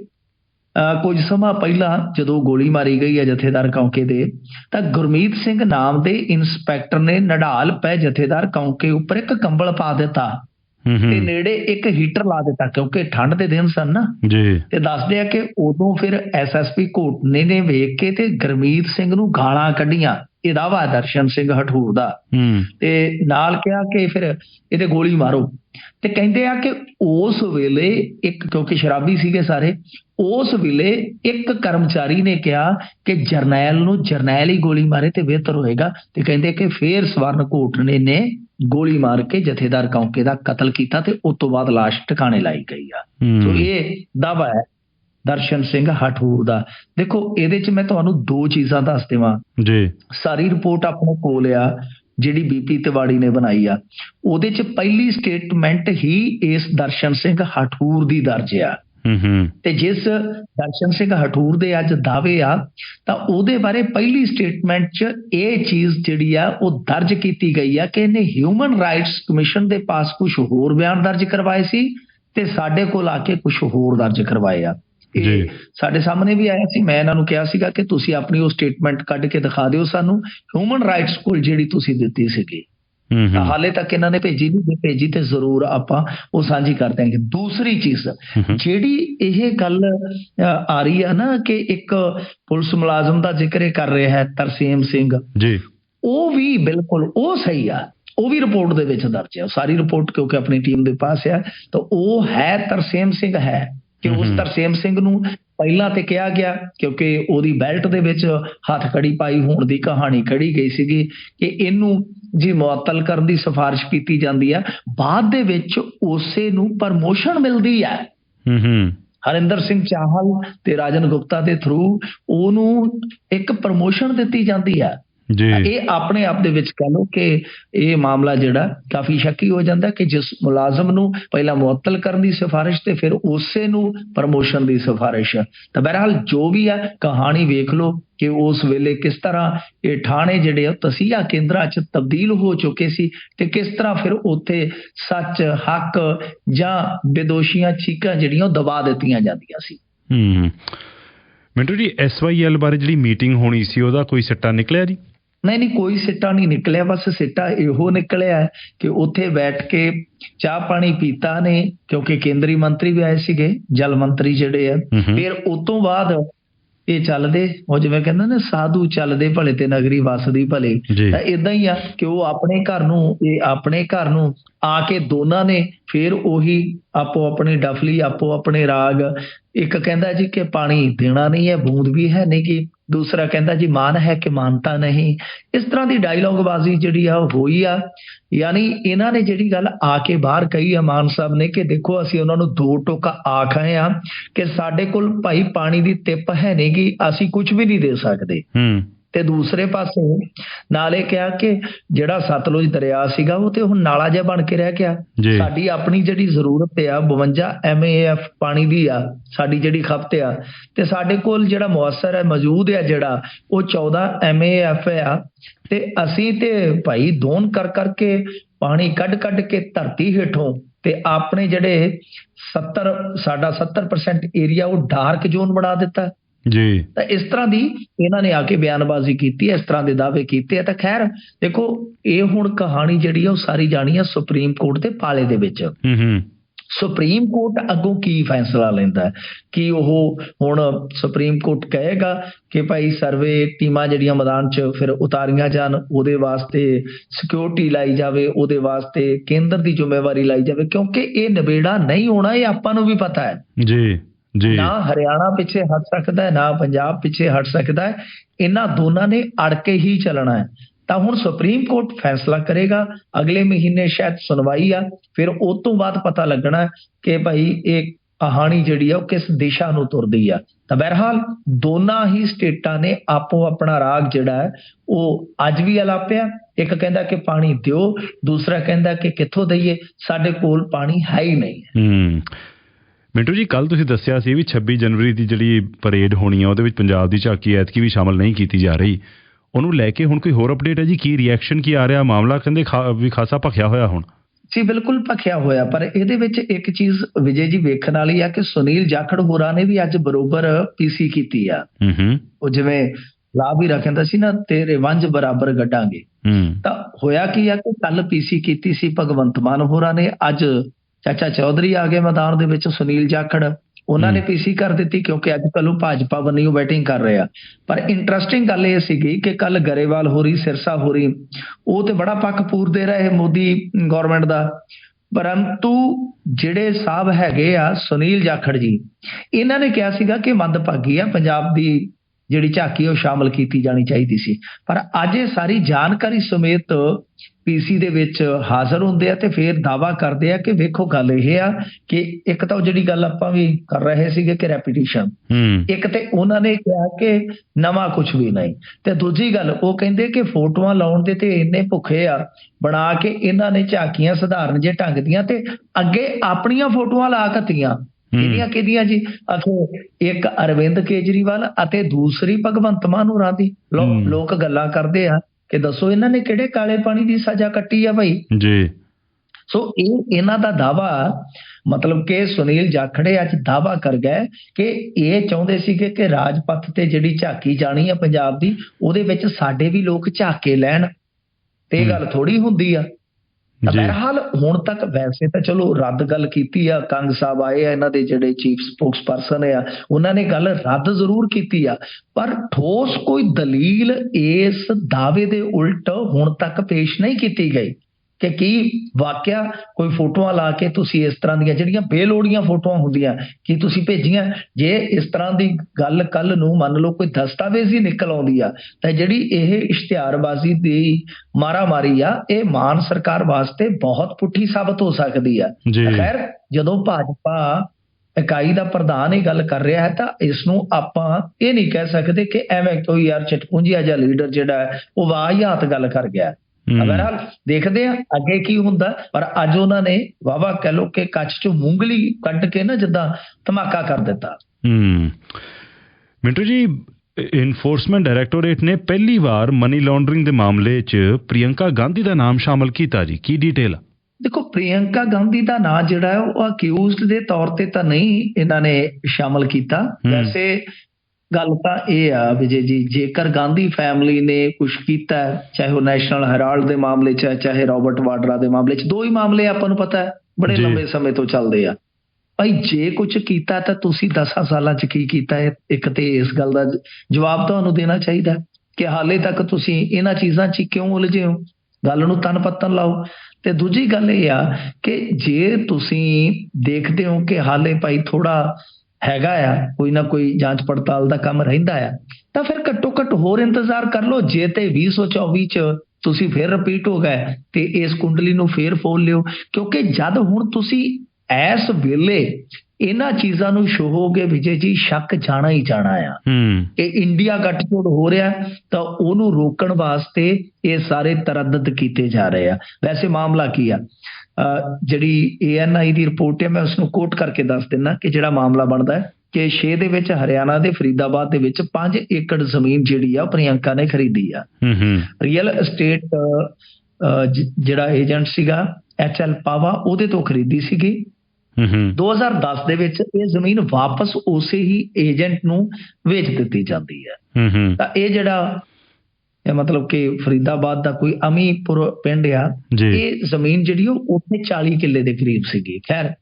ਕੁਝ ਸਮਾਂ ਪਹਿਲਾਂ ਜਦੋਂ ਗੋਲੀ ਮਾਰੀ ਗਈ ਹੈ ਜਥੇਦਾਰ ਕੌਂਕੇ ਦੇ ਤਾਂ ਗੁਰਮੀਤ ਸਿੰਘ ਨਾਮ ਦੇ ਇੰਸਪੈਕਟਰ ਨੇ ਨਡਾਲ ਪੈ ਜਥੇਦਾਰ ਕੌਂਕੇ ਉੱਪਰ ਇੱਕ ਕੰਬਲ ਪਾ ਦਿੱਤਾ। ਤੇ ਨੇੜੇ ਇੱਕ ਹੀਟਰ ਲਾ ਦਿੱਤਾ ਕਿਉਂਕਿ ਠੰਡ ਦੇ ਦਿਨ ਸਨ ਨਾ। ਜੀ। ਤੇ ਦੱਸਦੇ ਆ ਕਿ ਉਦੋਂ ਫਿਰ ਐਸਐਸਪੀ ਘੋਟਨੇ ਨੇ ਵੇਖ ਕੇ ਤੇ ਗੁਰਮੀਤ ਸਿੰਘ ਨੂੰ ਗਾਲਾਂ ਕੱਢੀਆਂ। ਇਹ ਦਾਵਾ ਦਰਸ਼ਨ ਸਿੰਘ ਹਠੂਰ ਦਾ। ਤੇ ਨਾਲ ਕਿਹਾ ਕਿ ਫਿਰ ਇਹਦੇ ਗੋਲੀ ਮਾਰੋ। ਤੇ ਕਹਿੰਦੇ ਆ ਕਿ ਉਸ ਵੇਲੇ ਇੱਕ ਕਿਉਂਕਿ ਸ਼ਰਾਬੀ ਸੀਗੇ ਸਾਰੇ ਉਸ ਵੇਲੇ ਇੱਕ ਕਰਮਚਾਰੀ ਨੇ ਕਿਹਾ ਕਿ ਜਰਨੈਲ ਨੂੰ ਜਰਨੈਲ ਹੀ ਗੋਲੀ ਮਾਰੇ ਤੇ ਬਿਹਤਰ ਹੋਏਗਾ। ਤੇ ਕਹਿੰਦੇ ਕਿ ਫੇਰ ਸਵਰਨ ਘੋਟਨੇ ਨੇ ਗੋਲੀ ਮਾਰ ਕੇ ਜਥੇਦਾਰ ਕੌਂਕੇ ਦਾ ਕਤਲ ਕੀਤਾ ਤੇ ਉਸ ਤੋਂ ਬਾਅਦ ਲਾਸ਼ ਟਿਕਾਣੇ ਲਾਈ ਗਈ ਆ। ਸੋ ਇਹ ਦਾਵਾ ਹੈ। ਦਰਸ਼ਨ ਸਿੰਘ ਹਠੂਰ ਦਾ। ਦੇਖੋ ਇਹਦੇ ਚ ਮੈਂ ਤੁਹਾਨੂੰ ਦੋ ਚੀਜ਼ਾਂ ਦੱਸ ਦੇਵਾਂ। ਜੀ। ਸਾਰੀ ਰਿਪੋਰਟ ਆਪਣੇ ਕੋਲ ਆ ਜਿਹੜੀ ਬੀਪੀ ਤਿਵਾੜੀ ਨੇ ਬਣਾਈ ਆ। ਉਹਦੇ ਚ ਪਹਿਲੀ ਸਟੇਟਮੈਂਟ ਹੀ ਇਸ ਦਰਸ਼ਨ ਸਿੰਘ ਹਠੂਰ ਦੀ ਦਰਜ ਆ। ਤੇ ਜਿਸ ਦਰਸ਼ਨ ਸਿੰਘ ਹਠੂਰ ਦੇ ਅੱਜ ਦਾਅਵੇ ਆ ਤਾਂ ਉਹਦੇ ਬਾਰੇ ਪਹਿਲੀ ਸਟੇਟਮੈਂਟ 'ਚ ਇਹ ਚੀਜ਼ ਜਿਹੜੀ ਆ ਉਹ ਦਰਜ ਕੀਤੀ ਗਈ ਆ ਕਿ ਇਹਨੇ ਹਿਊਮਨ ਰਾਈਟਸ ਕਮਿਸ਼ਨ ਦੇ ਪਾਸ ਕੁਝ ਹੋਰ ਬਿਆਨ ਦਰਜ ਕਰਵਾਏ ਸੀ ਤੇ ਸਾਡੇ ਕੋਲ ਆ ਕੇ ਕੁਝ ਹੋਰ ਦਰਜ ਕਰਵਾਏ ਆ। ਜੀ। ਸਾਡੇ ਸਾਹਮਣੇ ਵੀ ਆਇਆ ਸੀ ਮੈਂ ਇਹਨਾਂ ਨੂੰ ਕਿਹਾ ਸੀਗਾ ਕਿ ਤੁਸੀਂ ਆਪਣੀ ਉਹ ਸਟੇਟਮੈਂਟ ਕੱਢ ਕੇ ਦਿਖਾ ਦਿਓ ਸਾਨੂੰ ਹਿਊਮਨ ਰਾਈਟਸ ਕੋਲ ਜਿਹੜੀ ਤੁਸੀਂ ਦਿੱਤੀ ਸੀਗੀ। ਤਾਂ ਹਾਲੇ ਤੱਕ ਇਹਨਾਂ ਨੇ ਭੇਜੀ ਨਹੀਂ ਜੇ ਭੇਜੀ ਤੇ ਜ਼ਰੂਰ ਆਪਾਂ ਉਹ ਸਾਂਝੀ ਕਰ ਦਿਆਂਗੇ। ਦੂਸਰੀ ਚੀਜ਼। ਜਿਹੜੀ ਇਹ ਗੱਲ ਆ ਰਹੀ ਆ ਨਾ ਕਿ ਇੱਕ ਪੁਲਿਸ ਮੁਲਾਜ਼ਮ ਦਾ ਜ਼ਿਕਰ ਇਹ ਕਰ ਰਿਹਾ ਹੈ ਤਰਸੇਮ ਸਿੰਘ। ਜੀ। ਉਹ ਵੀ ਬਿਲਕੁਲ ਉਹ ਸਹੀ ਆ। ਉਹ ਵੀ ਰਿਪੋਰਟ ਦੇ ਵਿੱਚ ਦਰਜ ਹੈ ਉਹ ਸਾਰੀ ਰਿਪੋਰਟ ਕਿਉਂਕਿ ਆਪਣੀ ਟੀਮ ਦੇ ਪਾਸ ਹੈ ਤਾਂ ਉਹ ਹੈ ਤਰਸੇਮ ਸਿੰਘ ਹੈ। ਕਿ ਉਸ। ਤਰਸੇਮ ਸਿੰਘ ਨੂੰ ਪਹਿਲਾਂ ਤੇ ਕਿਹਾ ਗਿਆ ਕਿਉਂਕਿ ਉਹਦੀ ਬੈਲਟ ਦੇ ਵਿੱਚ ਹੱਥ ਕੜੀ ਪਾਈ ਹੋਣ ਦੀ ਕਹਾਣੀ ਖੜੀ ਗਈ ਸੀਗੀ ਕਿ ਇਹਨੂੰ ਜੀ ਮੁਅੱਤਲ ਕਰਨ ਦੀ ਸਿਫਾਰਿਸ਼ ਕੀਤੀ ਜਾਂਦੀ ਹੈ ਬਾਅਦ ਦੇ ਵਿੱਚ ਉਸੇ ਨੂੰ ਪ੍ਰਮੋਸ਼ਨ ਮਿਲਦੀ ਹੂੰ ਹੂੰ ਹਰਿੰਦਰ ਸਿੰਘ ਚਾਹਲ ਤੇ ਰਾਜਨ ਗੁਪਤਾ ਦੇ ਥਰੂ ਉਹਨੂੰ ਇੱਕ ਪ੍ਰਮੋਸ਼ਨ ਦਿੱਤੀ ਜਾਂਦੀ ਹੈ ਜੀ। ਇਹ ਆਪਣੇ ਆਪ ਦੇ ਵਿੱਚ ਕਹ ਲਓ ਕਿ ਇਹ ਮਾਮਲਾ ਜਿਹੜਾ ਕਾਫੀ ਸ਼ੱਕੀ ਹੋ ਜਾਂਦਾ ਕਿ ਜਿਸ ਮੁਲਾਜ਼ਮ ਨੂੰ ਪਹਿਲਾਂ ਮੁਅੱਤਲ ਕਰਨ ਦੀ ਸਿਫਾਰਿਸ਼ ਤੇ ਫਿਰ ਉਸੇ ਨੂੰ ਪ੍ਰਮੋਸ਼ਨ ਦੀ ਸਿਫਾਰਿਸ਼। ਤਾਂ ਬਹਰਹਾਲ ਜੋ ਵੀ ਆ ਕਹਾਣੀ ਵੇਖ ਲਓ ਕਿ ਉਸ ਵੇਲੇ ਕਿਸ ਤਰ੍ਹਾਂ ਇਹ ਥਾਣੇ ਜਿਹੜੇ ਆ ਤਸੀਹਾ ਕੇਂਦਰਾਂ 'ਚ ਤਬਦੀਲ ਹੋ ਚੁੱਕੇ ਸੀ ਤੇ ਕਿਸ ਤਰ੍ਹਾਂ ਫਿਰ ਉੱਥੇ ਸੱਚ ਹੱਕ ਜਾਂ ਬੇਦੋਸ਼ੀਆਂ ਚੀਕਾਂ ਜਿਹੜੀਆਂ ਦਬਾ ਦਿੱਤੀਆਂ ਜਾਂਦੀਆਂ ਸੀ। ਹੂੰ ਮਿੰਟੂ ਜੀ ਐਸਵਾਈਐਲ ਬਾਰੇ ਜਿਹੜੀ ਮੀਟਿੰਗ ਹੋਣੀ ਸੀ ਉਹਦਾ ਕੋਈ ਸੱਟਾ ਨਿਕਲਿਆ ਜੀ? ਨਹੀਂ ਨਹੀਂ ਕੋਈ ਸਿੱਟਾ ਨਹੀਂ ਨਿਕਲਿਆ ਬਸ ਸਿੱਟਾ ਇਹੋ ਨਿਕਲਿਆ ਕਿ ਉੱਥੇ ਬੈਠ ਕੇ ਚਾਹ ਪਾਣੀ ਪੀਤਾ ਨੇ ਕਿਉਂਕਿ ਕੇਂਦਰੀ ਮੰਤਰੀ ਵੀ ਆਏ ਸੀਗੇ ਜਲ ਮੰਤਰੀ ਜਿਹੜੇ ਆ। ਫਿਰ ਉਸ ਤੋਂ ਬਾਅਦ ਇਹ ਚੱਲਦੇ ਉਹ ਜਿਵੇਂ ਕਹਿੰਦੇ ਨੇ ਸਾਧੂ ਚੱਲਦੇ ਭਲੇ ਤੇ ਨਗਰੀ ਵਸਦੀ ਭਲੇ। ਤਾਂ ਇਦਾਂ ਹੀ ਆ ਕਿ ਉਹ ਆਪਣੇ ਘਰ ਨੂੰ ਇਹ ਆਪਣੇ ਘਰ ਨੂੰ ਆ ਕੇ ਦੋਨਾਂ ਨੇ ਫਿਰ ਉਹੀ ਆਪੋ ਆਪਣੀ ਡਫਲੀ ਆਪੋ ਆਪਣੇ ਰਾਗ ਇੱਕ ਕਹਿੰਦਾ ਜੀ ਕਿ ਪਾਣੀ ਦੇਣਾ ਨਹੀਂ ਹੈ ਬੂੰਦ ਵੀ ਹੈ ਨਹੀਂ ਕਿ ਦੂਸਰਾ ਕਹਿੰਦਾ ਜੀ ਮਾਨ ਹੈ ਕਿ ਮਾਨਤਾ ਨਹੀਂ। ਇਸ ਤਰ੍ਹਾਂ ਦੀ ਡਾਇਲੌਗ ਬਾਜ਼ੀ ਜਿਹੜੀ ਆ, ਉਹ ਹੋਈ ਆ। ਯਾਨੀ ਇਹਨਾਂ ਨੇ ਜਿਹੜੀ ਗੱਲ ਆ ਕੇ ਬਾਹਰ ਕਹੀ ਆ ਮਾਨ ਸਾਹਿਬ ਨੇ ਕਿ ਦੇਖੋ ਅਸੀਂ ਉਹਨਾਂ ਨੂੰ ਦੋ ਟੋਕਾ ਆਖ ਆਏ ਆ ਕਿ ਸਾਡੇ ਕੋਲ ਭਾਈ ਪਾਣੀ ਦੀ ਤਿੱਪ ਹੈ ਨਹੀਂ ਗੀ ਅਸੀਂ ਕੁਝ ਵੀ ਨਹੀਂ ਦੇ ਸਕਦੇ। ਹੂੰ। ਤੇ ਦੂਸਰੇ ਪਾਸੇ ਨਾਲੇ ਕਿਹਾ ਕਿ ਜਿਹੜਾ ਸਤਲੁਜ ਦਰਿਆ ਸੀਗਾ ਉਹ ਤੇ ਹੁਣ ਨਾਲਾ ਜਿਹਾ ਬਣ ਕੇ ਰਹਿ ਗਿਆ। ਸਾਡੀ ਆਪਣੀ ਜਿਹੜੀ ਜ਼ਰੂਰਤ ਆ 52 ਐਮਏਐਫ ਪਾਣੀ ਦੀ ਆ ਸਾਡੀ ਜਿਹੜੀ ਖਪਤ ਆ ਤੇ ਸਾਡੇ ਕੋਲ ਜਿਹੜਾ ਮੁਅੱਸਰ ਹੈ ਮੌਜੂਦ ਹੈ ਜਿਹੜਾ ਉਹ 14 ਐਮਏਐਫ ਆ ਤੇ ਅਸੀਂ ਤੇ ਭਾਈ ਦੋਨ ਕਰ ਕਰਕੇ ਪਾਣੀ ਕੱਢ ਕੱਢ ਕੇ ਧਰਤੀ ਹੇਠੋਂ ਤੇ ਆਪਣੇ ਜਿਹੜੇ 70 ਸਾਡਾ 70% ਏਰੀਆ ਉਹ ਡਾਰਕ ਜ਼ੋਨ ਬਣਾ ਦਿੱਤਾ। ਜੀ। ਤਾਂ ਇਸ ਤਰ੍ਹਾਂ ਦੀ ਇਹਨਾਂ ਨੇ ਆ ਕੇ ਬਿਆਨਬਾਜ਼ੀ ਕੀਤੀ ਇਸ ਤਰ੍ਹਾਂ ਦੇ ਦਾਅਵੇ ਕੀਤੇ। ਆ ਤਾਂ ਖੈਰ ਦੇਖੋ ਇਹ ਹੁਣ ਕਹਾਣੀ ਜਿਹੜੀ ਆ ਉਹ ਸਾਰੀ ਜਾਣੀ ਆ ਸੁਪਰੀਮ ਕੋਰਟ ਦੇ ਪਾਲੇ ਦੇ ਵਿੱਚ। ਹੂੰ ਹੂੰ। ਸੁਪਰੀਮ ਕੋਰਟ ਅੱਗੋਂ ਕੀ ਫੈਸਲਾ ਲੈਂਦਾ ਹੈ? ਕਿ ਉਹ ਹੁਣ ਸੁਪਰੀਮ ਕੋਰਟ ਕਹੇਗਾ ਕਿ ਭਾਈ ਸਰਵੇ ਟੀਮਾਂ ਜਿਹੜੀਆਂ ਮੈਦਾਨ 'ਚ ਫਿਰ ਉਤਾਰੀਆਂ ਜਾਣ ਉਹਦੇ ਵਾਸਤੇ ਸਿਕਿਉਰਿਟੀ ਲਾਈ ਜਾਵੇ ਉਹਦੇ ਵਾਸਤੇ ਕੇਂਦਰ ਦੀ ਜ਼ਿੰਮੇਵਾਰੀ ਲਾਈ ਜਾਵੇ ਕਿਉਂਕਿ ਇਹ ਨਿਬੇੜਾ ਨਹੀਂ ਹੋਣਾ ਇਹ ਆਪਾਂ ਨੂੰ ਵੀ ਪਤਾ ਹੈ। ਜੀ। ਨਾ ਹਰਿਆਣਾ ਪਿੱਛੇ ਹਟ ਸਕਦਾ ਹੈ ਨਾ ਪੰਜਾਬ ਪਿੱਛੇ ਹਟ ਸਕਦਾ ਹੈ। ਇਹਨਾਂ ਦੋਨਾਂ ਨੇ ਅੜ ਕੇ ਹੀ ਚੱਲਣਾ ਹੈ। ਤਾਂ ਹੁਣ ਸੁਪਰੀਮ ਕੋਰਟ ਫੈਸਲਾ ਕਰੇਗਾ। ਅਗਲੇ ਮਹੀਨੇ ਸ਼ਾਇਦ ਸੁਣਵਾਈ ਆ। ਫਿਰ ਉਸ ਤੋਂ ਬਾਅਦ ਪਤਾ ਲੱਗਣਾ ਕਿ ਭਾਈ ਇਹ ਕਹਾਣੀ ਜਿਹੜੀ ਆ ਉਹ ਕਿਸ ਦਿਸ਼ਾ ਨੂੰ ਤੁਰਦੀ ਆ। ਤਾਂ ਬਹਰਹਾਲ ਦੋਨਾਂ ਹੀ ਸਟੇਟਾਂ ਨੇ ਆਪੋ ਆਪਣਾ ਰਾਗ ਜਿਹੜਾ ਹੈ ਉਹ ਅੱਜ ਵੀ ਅਲਾਪਿਆ। ਇੱਕ ਕਹਿੰਦਾ ਕਿ ਪਾਣੀ ਦਿਓ ਦੂਸਰਾ ਕਹਿੰਦਾ ਕਿ ਕਿੱਥੋਂ ਦਈਏ। ਸਾਡੇ ਕੋਲ ਪਾਣੀ ਹੈ ਹੀ ਨਹੀਂ। ਹੂੰ। ਮਿੰਟੂ ਜੀ ਕੱਲ ਤੁਸੀਂ ਦੱਸਿਆ ਸੀ ਵੀ 26 ਜਨਵਰੀ ਦੀ ਜਿਹੜੀ ਪਰੇਡ ਹੋਣੀ ਆ ਉਹਦੇ ਵਿੱਚ ਪੰਜਾਬ ਦੀ ਝਾਕੀ ਐਤਕੀ ਵੀ ਸ਼ਾਮਲ ਨਹੀਂ ਕੀਤੀ ਜਾ ਰਹੀ। ਉਹਨੂੰ ਲੈ ਕੇ ਹੁਣ ਕੋਈ ਹੋਰ ਅਪਡੇਟ ਹੈ ਜੀ? ਕੀ ਰਿਐਕਸ਼ਨ ਕੀ ਆ ਰਿਹਾ? ਮਾਮਲਾ ਕਹਿੰਦੇ ਵੀ ਖਾਸਾ ਭਖਿਆ ਹੋਇਆ ਹੁਣ। ਜੀ ਬਿਲਕੁਲ ਭਖਿਆ ਹੋਇਆ ਪਰ ਇਹਦੇ ਵਿੱਚ ਇੱਕ ਚੀਜ਼ ਵਿਜੇ ਜੀ ਵੇਖਣ ਵਾਲੀ ਆ ਕਿ ਸੁਨੀਲ ਜਾਖੜ ਹੋਰਾਂ ਨੇ ਵੀ ਅੱਜ ਬਰੋਬਰ ਪੀਸੀ ਕੀਤੀ ਆ। ਹੂੰ ਹੂੰ। ਉਹ ਜਿਵੇਂ ਲਾ ਵੀ ਰੱਖਦਾ ਸੀ ਨਾ ਤੇਰੇ ਵੰਜ ਬਰਾਬਰ ਗੱਡਾਂਗੇ। ਹੂੰ। ਤਾਂ ਹੋਇਆ ਕੀ ਆ ਕਿ ਕੱਲ ਪੀਸੀ ਕੀਤੀ ਸੀ ਭਗਵੰਤ ਮਾਨ ਹੋਰਾਂ ਨੇ ਅੱਜ ਚਾਚਾ ਚੌਧਰੀ ਆ ਗਏ ਮੈਦਾਨ ਦੇ ਵਿੱਚ ਸੁਨੀਲ ਜਾਖੜ। ਉਹਨਾਂ ਨੇ। ਪੀਸੀ ਕਰ ਦਿੱਤੀ ਕਿਉਂਕਿ ਅੱਜ ਕੱਲ੍ਹ ਉਹ ਭਾਜਪਾ ਬੰਨੀ ਉਹ ਬੈਟਿੰਗ ਕਰ ਰਹੇ। ਪਰ ਇੰਟਰਸਟਿੰਗ ਗੱਲ ਇਹ ਸੀਗੀ ਕਿ ਕੱਲ ਗਰੇਵਾਲ ਹੋ ਰਹੀ ਸਿਰਸਾ ਹੋ ਰਹੀ ਉਹ ਤੇ ਬੜਾ ਪੱਖ ਪੂਰਦੇ ਰਹੇ ਮੋਦੀ ਗਵਰਨਮੈਂਟ ਦਾ। ਪਰੰਤੂ ਜਿਹੜੇ ਸਾਹਿਬ ਹੈਗੇ ਆ ਸੁਨੀਲ ਜਾਖੜ ਜੀ ਇਹਨਾਂ ਨੇ ਕਿਹਾ ਸੀਗਾ ਕਿ ਮੰਦਭਾਗੀ ਆ ਪੰਜਾਬ ਦੀ ਜਿਹੜੀ ਝਾਕੀ ਉਹ ਸ਼ਾਮਲ ਕੀਤੀ ਜਾਣੀ ਚਾਹੀਦੀ ਸੀ। ਪਰ ਅੱਜ ਇਹ ਸਾਰੀ ਜਾਣਕਾਰੀ ਸਮੇਤ ਪੀਸੀ ਦੇ ਵਿੱਚ ਹਾਜ਼ਰ ਹੁੰਦੇ ਆ ਤੇ ਫਿਰ ਦਾਵਾ ਕਰਦੇ ਆ ਕਿ ਵੇਖੋ ਗੱਲ ਇਹ ਆ ਕਿ ਇੱਕ ਤਾਂ ਉਹ ਜਿਹੜੀ ਗੱਲ ਆਪਾਂ ਵੀ ਕਰ ਰਹੇ ਸੀਗੇ ਕਿ ਰੈਪੀਟੀਸ਼ਨ ਇੱਕ ਤੇ ਉਹਨਾਂ ਨੇ ਕਿਹਾ ਕਿ ਨਵਾਂ ਕੁਝ ਵੀ ਨਹੀਂ। ਤੇ ਦੂਜੀ ਗੱਲ ਉਹ ਕਹਿੰਦੇ ਕਿ ਫੋਟੋਆਂ ਲਾਉਣ ਦੇ ਤੇ ਇੰਨੇ ਭੁੱਖੇ ਆ ਬਣਾ ਕੇ ਇਹਨਾਂ ਨੇ ਝਾਕੀਆਂ ਸਧਾਰਨ ਜੇ ਢੰਗ ਦੀਆਂ ਤੇ ਅੱਗੇ ਆਪਣੀਆਂ ਫੋਟੋਆਂ ਲਾ ਕਤੀਆਂ ਕਿਹਦੀਆਂ ਕਿਹਦੀਆਂ ਜੀ? ਅਖੇ ਇੱਕ ਅਰਵਿੰਦ ਕੇਜਰੀਵਾਲ ਅਤੇ ਦੂਸਰੀ ਭਗਵੰਤ ਮਾਨ ਹੋਰਾਂ ਦੀ। ਲੋਕ ਗੱਲਾਂ ਕਰਦੇ ਆ। ਕਿ ਦੱਸੋ ਇਹਨਾਂ ਨੇ ਕਿਹੜੇ ਕਾਲੇ ਪਾਣੀ ਦੀ ਸਜ਼ਾ ਕੱਟੀ ਆ ਭਾਈ ਜੀ। ਸੋ ਇਹ ਇਹਨਾਂ ਦਾ ਦਾਵਾ ਮਤਲਬ ਕਿ ਸੁਨੀਲ ਜਾਖੜੇ ਅੱਜ ਦਾਵਾ ਕਰ ਗਏ ਕਿ ਇਹ ਚਾਹੁੰਦੇ ਸੀਗੇ ਕਿ ਰਾਜਪਥ ਤੇ ਜਿਹੜੀ ਝਾਕੀ ਜਾਣੀ ਆ ਪੰਜਾਬ ਦੀ ਉਹਦੇ ਵਿੱਚ ਸਾਡੇ ਵੀ ਲੋਕ ਝਾਕੇ ਲੈਣ। ਤੇ। ਗੱਲ ਥੋੜੀ ਹੁੰਦੀ ਆ। ਤਾਂ ਬਹਰਹਾਲ ਹੁਣ ਤੱਕ ਵੈਸੇ ਤਾਂ ਚਲੋ ਰੱਦ ਗੱਲ ਕੀਤੀ ਆ ਕੰਗ ਸਾਹਿਬ ਆਏ ਆ ਇਹਨਾਂ ਦੇ ਜਿਹੜੇ ਚੀਫ ਸਪੋਕਸਪਰਸਨ ਆ ਉਹਨਾਂ ਨੇ ਗੱਲ ਰੱਦ ਜ਼ਰੂਰ ਕੀਤੀ ਆ ਪਰ ਠੋਸ ਕੋਈ ਦਲੀਲ ਇਸ ਦਾਅਵੇ ਦੇ ਉਲਟ ਹੁਣ ਤੱਕ ਪੇਸ਼ ਨਹੀਂ ਕੀਤੀ ਗਈ। ਕਿ ਕੀ ਵਾਕਿਆ ਕੋਈ ਫੋਟੋਆਂ ਲਾ ਕੇ ਤੁਸੀਂ ਇਸ ਤਰ੍ਹਾਂ ਦੀਆਂ ਜਿਹੜੀਆਂ ਬੇਲੋੜੀਆਂ ਫੋਟੋਆਂ ਹੁੰਦੀਆਂ ਕੀ ਤੁਸੀਂ ਭੇਜੀਆਂ? ਜੇ ਇਸ ਤਰ੍ਹਾਂ ਦੀ ਗੱਲ ਕੱਲ ਨੂੰ ਮੰਨ ਲਓ ਕੋਈ ਦਸਤਾਵੇਜ਼ ਹੀ ਨਿਕਲ ਆਉਂਦੀ ਆ ਤਾਂ ਜਿਹੜੀ ਇਹ ਇਸ਼ਤਿਹਾਰਬਾਜ਼ੀ ਦੀ ਮਾਰਾਮਾਰੀ ਆ ਇਹ ਮਾਨ ਸਰਕਾਰ ਵਾਸਤੇ ਬਹੁਤ ਪੁੱਠੀ ਸਾਬਤ ਹੋ ਸਕਦੀ ਆ। ਜੀ। ਖੈਰ ਜਦੋਂ ਭਾਜਪਾ ਇਕਾਈ ਦਾ ਪ੍ਰਧਾਨ ਇਹ ਗੱਲ ਕਰ ਰਿਹਾ ਹੈ ਤਾਂ ਇਸ ਨੂੰ ਆਪਾਂ ਇਹ ਨਹੀਂ ਕਹਿ ਸਕਦੇ ਕਿ ਐਵੇਂ ਕੋਈ ਯਾਰ ਚਟਪੁੰਜੀਆ ਜਿਹਾ ਲੀਡਰ ਜਿਹੜਾ ਹੈ ਉਹ ਵਾਹਿਆਤ ਗੱਲ ਕਰ ਗਿਆ। ਬਹਰਹਾਲ ਦੇਖਦੇ ਆ ਅੱਗੇ ਕੀ ਹੁੰਦਾ ਪਰ ਅੱਜ ਉਹਨਾਂ ਨੇ ਵਾਵਾ ਕਹਿ ਲੋ ਕਿ ਕੱਚ ਚੋਂ ਮੂੰਗਲੀ ਕੱਢ ਕੇ ਨਾ ਜਿੱਦਾਂ ਧਮਾਕਾ ਕਰ ਦਿੱਤਾ। ਹੂੰ ਮਿੰਟੂ ਜੀ ਇਨਫੋਰਸਮੈਂਟ ਡਾਇਰੈਕਟੋਰੇਟ ਨੇ ਪਹਿਲੀ ਵਾਰ ਮਨੀ ਲਾਂਡਰਿੰਗ ਦੇ ਮਾਮਲੇ 'ਚ ਪ੍ਰਿਯੰਕਾ ਗਾਂਧੀ ਦਾ ਨਾਮ ਸ਼ਾਮਲ ਕੀਤਾ ਜੀ। ਕੀ ਡਿਟੇਲ ਦੇਖੋ ਪ੍ਰਿਯੰਕਾ ਗਾਂਧੀ ਦਾ ਨਾਂ ਜਿਹੜਾ ਹੈ ਉਹ ਅਕਿਊਜ਼ਡ ਦੇ ਤੌਰ ਤੇ ਤਾਂ ਨਹੀਂ ਇਹਨਾਂ ਨੇ ਸ਼ਾਮਲ ਕੀਤਾ। ਵੈਸੇ ਗੱਲ ਤਾਂ ਇਹ ਆ ਵਿਜੇ ਜੀ ਜੇਕਰ ਗਾਂਧੀ ਫੈਮਿਲੀ ਨੇ ਕੁਝ ਕੀਤਾ ਚਾਹੇ ਉਹ ਨੈਸ਼ਨਲ ਹੈਰਾਲਡ ਦੇ ਮਾਮਲੇ 'ਚ ਚਾਹੇ ਰਾਬਰਟ ਵਾਡਰਾ ਦੇ ਮਾਮਲੇ 'ਚ ਦੋ ਹੀ ਮਾਮਲੇ ਆਪਾਂ ਨੂੰ ਪਤਾ ਹੈ ਬੜੇ। ਲੰਬੇ ਸਮੇਂ ਤੋਂ ਚੱਲਦੇ ਆ। ਭਾਈ ਜੇ ਕੁਝ ਕੀਤਾ ਤਾਂ ਤੁਸੀਂ 10 ਸਾਲਾਂ 'ਚ ਕੀ ਕੀਤਾ ਹੈ? ਇੱਕ ਤੇ ਇਸ ਗੱਲ ਦਾ ਜਵਾਬ ਤੁਹਾਨੂੰ ਦੇਣਾ ਚਾਹੀਦਾ ਕਿ ਹਾਲੇ ਤੱਕ ਤੁਸੀਂ ਇਹਨਾਂ ਚੀਜ਼ਾਂ 'ਚ ਕਿਉਂ ਉਲਝੇ ਹੋ? ਗੱਲ ਨੂੰ ਤਨ ਪੱਤਨ ਲਾਓ। ਤੇ ਦੂਜੀ ਗੱਲ ਇਹ ਆ ਕਿ ਜੇ ਤੁਸੀਂ ਦੇਖਦੇ ਹੋ ਕਿ ਹਾਲੇ ਭਾਈ ਥੋੜਾ ਹੈਗਾ ਆ ਕੋਈ ਨਾ ਕੋਈ ਜਾਂਚ ਪੜਤਾਲ ਦਾ ਕੰਮ ਰਹਿੰਦਾ ਆ ਤਾਂ ਫਿਰ ਘੱਟੋ ਘੱਟ ਹੋਰ ਇੰਤਜ਼ਾਰ ਕਰ ਲਓ ਜੇ ਤੇ 2024 ਚ ਤੁਸੀਂ ਫਿਰ ਰਿਪੀਟ ਹੋ ਗਏ ਤੇ ਇਸ ਕੁੰਡਲੀ ਨੂੰ ਫੇਰ ਫੋਲ ਲਿਓ ਕਿਉਂਕਿ ਜਦ ਹੁਣ ਤੁਸੀਂ ਐਸ ਵੇਲੇ ਇਹਨਾਂ ਚੀਜ਼ਾਂ ਨੂੰ ਸ਼ੋਹੋਗੇ ਵਿਜੇ ਜੀ ਸ਼ੱਕ ਜਾਣਾ ਹੀ ਜਾਣਾ ਆ। ਹੂੰ। ਕਿ ਇੰਡੀਆ ਗੱਠਜੋੜ ਹੋ ਰਿਹਾ ਤਾਂ ਉਹਨੂੰ ਰੋਕਣ ਵਾਸਤੇ ਇਹ ਸਾਰੇ ਤਰਦਦ ਕੀਤੇ ਜਾ ਰਹੇ ਆ। ਵੈਸੇ ਮਾਮਲਾ ਕੀ ਆ? ਜਿਹੜੀ ਏਐਨਆਈ ਦੀ ਰਿਪੋਰਟ ਹੈ ਮੈਂ ਉਸ ਨੂੰ ਕੋਟ ਕਰਕੇ ਦੱਸ ਦਿੰਨਾ ਕਿ ਜਿਹੜਾ ਮਾਮਲਾ ਬਣਦਾ ਹੈ ਕਿ 6 ਦੇ ਵਿੱਚ ਹਰਿਆਣਾ ਦੇ ਫਰੀਦਾਬਾਦ ਦੇ ਵਿੱਚ 5 ਏਕੜ ਜ਼ਮੀਨ ਜਿਹੜੀ ਆ ਪ੍ਰਿਯੰਕਾ ਨੇ ਖਰੀਦੀ ਆ। ਰੀਅਲ ਏਸਟੇਟ ਜਿਹੜਾ ਏਜੰਟ ਸੀਗਾ ਐਚਐਲ ਪਾਵਾ ਉਹਦੇ ਤੋਂ ਖਰੀਦੀ ਸੀਗੀ। ਹੂੰ ਹੂੰ। 2010 ਦੇ ਵਿੱਚ ਇਹ ਜ਼ਮੀਨ ਵਾਪਸ ਉਸੇ ਹੀ ਏਜੰਟ ਨੂੰ ਵੇਚ ਦਿੱਤੀ ਜਾਂਦੀ ਹੂੰ। ਤਾਂ ਇਹ ਜਿਹੜਾ ਇਹ ਮਤਲਬ ਕਿ ਫਰੀਦਾਬਾਦ ਦਾ ਕੋਈ ਅਮੀਪੁਰ ਪਿੰਡ ਆ ਇਹ ਜ਼ਮੀਨ ਜਿਹੜੀ ਉਹ ਉੱਥੇ 40 ਕਿੱਲੇ ਦੇ ਕਰੀਬ ਸੀਗੀ। ਖੈਰ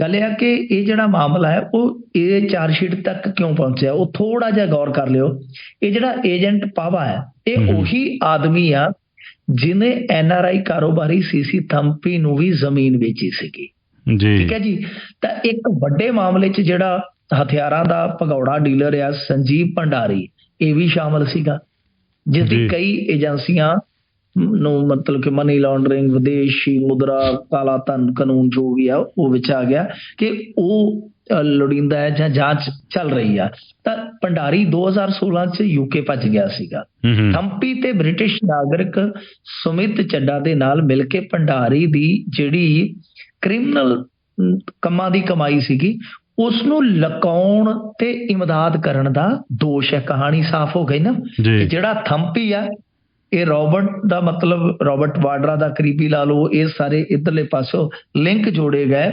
ਗੱਲ ਇਹ ਆ ਕਿ ਇਹ ਜਿਹੜਾ ਮਾਮਲਾ ਹੈ ਉਹ ਇਹ ਚਾਰਜਸ਼ੀਟ ਤੱਕ ਕਿਉਂ ਪਹੁੰਚਿਆ? ਉਹ ਥੋੜਾ ਜਿਹਾ ਗੌਰ ਕਰ ਲਿਓ। ਇਹ ਜਿਹੜਾ ਏਜੰਟ ਪਾਵਾ ਹੈ ਇਹ। ਉਹੀ ਆਦਮੀ ਆ ਜਿਨੇ ਐਨਆਰਆਈ ਕਾਰੋਬਾਰੀ ਸੀਸੀ ਥੰਪੀ ਨੂੰ ਵੀ ਜ਼ਮੀਨ ਵੇਚੀ ਸੀਗੀ। ਜੀ। ਠੀਕ ਹੈ ਜੀ? ਤਾਂ ਇੱਕ ਵੱਡੇ ਮਾਮਲੇ 'ਚ ਜਿਹੜਾ ਹਥਿਆਰਾਂ ਦਾ ਭਗੌੜਾ ਡੀਲਰ ਆ ਸੰਜੀਵ ਭੰਡਾਰੀ ਇਹ ਵੀ ਸ਼ਾਮਲ ਸੀਗਾ। ਜਿਸ। ਦੀ ਕਈ ਏਜੰਸੀਆਂ ਨੂੰ ਮਤਲਬ ਕਿ ਮਨੀ ਲਾਂਡਰਿੰਗ ਵਿਦੇਸ਼ੀ ਮੁਦਰਾ ਕਾਲਾ ਧਨ ਕਾਨੂੰਨ ਜੋ ਵੀ ਆ ਉਹ ਵਿੱਚ ਆ ਗਿਆ ਕਿ ਉਹ ਲੋੜੀਂਦਾ ਹੈ ਜਾਂ ਜਾਂਚ ਚੱਲ ਰਹੀ ਆ। ਤਾਂ ਭੰਡਾਰੀ 2016 ਚ ਯੂਕੇ ਭੱਜ ਗਿਆ ਸੀਗਾ। ਹੂੰ ਹੂੰ। ਥੰਪੀ ਤੇ ਬ੍ਰਿਟਿਸ਼ ਨਾਗਰਿਕ ਸੁਮਿਤ ਚੱਡਾ ਦੇ ਨਾਲ ਮਿਲ ਕੇ ਭੰਡਾਰੀ ਦੀ ਜਿਹੜੀ ਕ੍ਰਿਮੀਨਲ ਕੰਮਾਂ ਦੀ ਕਮਾਈ ਸੀਗੀ ਉਸ ਨੂੰ ਲਕਾਉਣ ਤੇ ਇਮਦਾਦ ਕਰਨ ਦਾ ਦੋਸ਼ ਹੈ। ਕਹਾਣੀ ਸਾਫ਼ ਹੋ ਗਈ ਨਾ? ਜਿਹੜਾ ਥੰਪੀ ਆ ਇਹ ਰਾਬਰਟ ਦਾ ਮਤਲਬ ਰਾਬਰਟ ਵਾਡਰਾ ਦਾ ਕਰੀਬੀ ਲਾ ਲਓ ਇਹ ਸਾਰੇ ਇਧਰਲੇ ਪਾਸੋਂ ਲਿੰਕ ਜੋੜੇ ਗਏ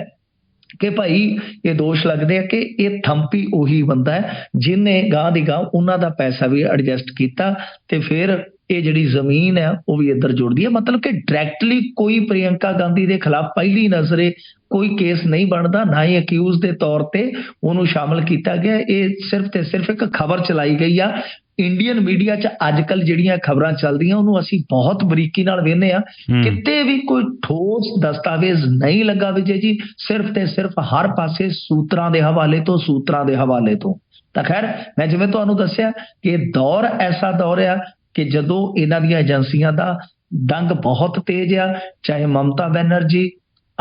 ਕਿ ਭਾਈ ਇਹ ਦੋਸ਼ ਲੱਗਦੇ ਆ ਕਿ ਇਹ ਥੰਪੀ ਉਹੀ ਬੰਦਾ ਹੈ ਜਿਨੇ ਗਾਂ ਦੀ ਗਾਂ ਉਹਨਾਂ ਦਾ ਪੈਸਾ ਵੀ ਐਡਜਸਟ ਕੀਤਾ ਤੇ ਫਿਰ ਇਹ ਜਿਹੜੀ ਜ਼ਮੀਨ ਹੈ ਉਹ ਵੀ ਇੱਧਰ ਜੁੜਦੀ ਹੈ। ਮਤਲਬ ਕਿ ਡਾਇਰੈਕਟਲੀ ਕੋਈ ਪ੍ਰਿਯੰਕਾ ਗਾਂਧੀ ਦੇ ਖਿਲਾਫ ਪਹਿਲੀ ਨਜ਼ਰੇ ਕੋਈ ਕੇਸ ਨਹੀਂ ਬਣਦਾ ਨਾ ਹੀ ਅਕਿਊਜ਼ ਦੇ ਤੌਰ ਤੇ ਉਹਨੂੰ ਸ਼ਾਮਲ ਕੀਤਾ ਗਿਆ। ਇਹ ਸਿਰਫ ਤੇ ਸਿਰਫ ਇੱਕ ਖਬਰ ਚਲਾਈ ਗਈ ਆ। ਇੰਡੀਅਨ ਮੀਡੀਆ 'ਚ ਅੱਜਕੱਲ ਜਿਹੜੀਆਂ ਖਬਰਾਂ ਚੱਲਦੀਆਂ ਉਹਨੂੰ ਅਸੀਂ ਬਹੁਤ ਬਰੀਕੀ ਨਾਲ ਵੇਖਦੇ ਆ ਕਿਤੇ ਵੀ ਕੋਈ ਠੋਸ ਦਸਤਾਵੇਜ਼ ਨਹੀਂ ਲੱਗਾ ਵਿਜੇ ਜੀ ਸਿਰਫ ਤੇ ਸਿਰਫ ਹਰ ਪਾਸੇ ਸੂਤਰਾਂ ਦੇ ਹਵਾਲੇ ਤੋਂ ਸੂਤਰਾਂ ਦੇ ਹਵਾਲੇ ਤੋਂ। ਤਾਂ ਖੈਰ ਮੈਂ ਜਿਵੇਂ ਤੁਹਾਨੂੰ ਦੱਸਿਆ ਕਿ ਦੌਰ ਐਸਾ ਦੌਰ ਆ ਕਿ ਜਦੋਂ ਇਹਨਾਂ ਦੀਆਂ ਏਜੰਸੀਆਂ ਦਾ ਡੰਗ ਬਹੁਤ ਤੇਜ਼ ਆ ਚਾਹੇ ਮਮਤਾ ਬੈਨਰਜੀ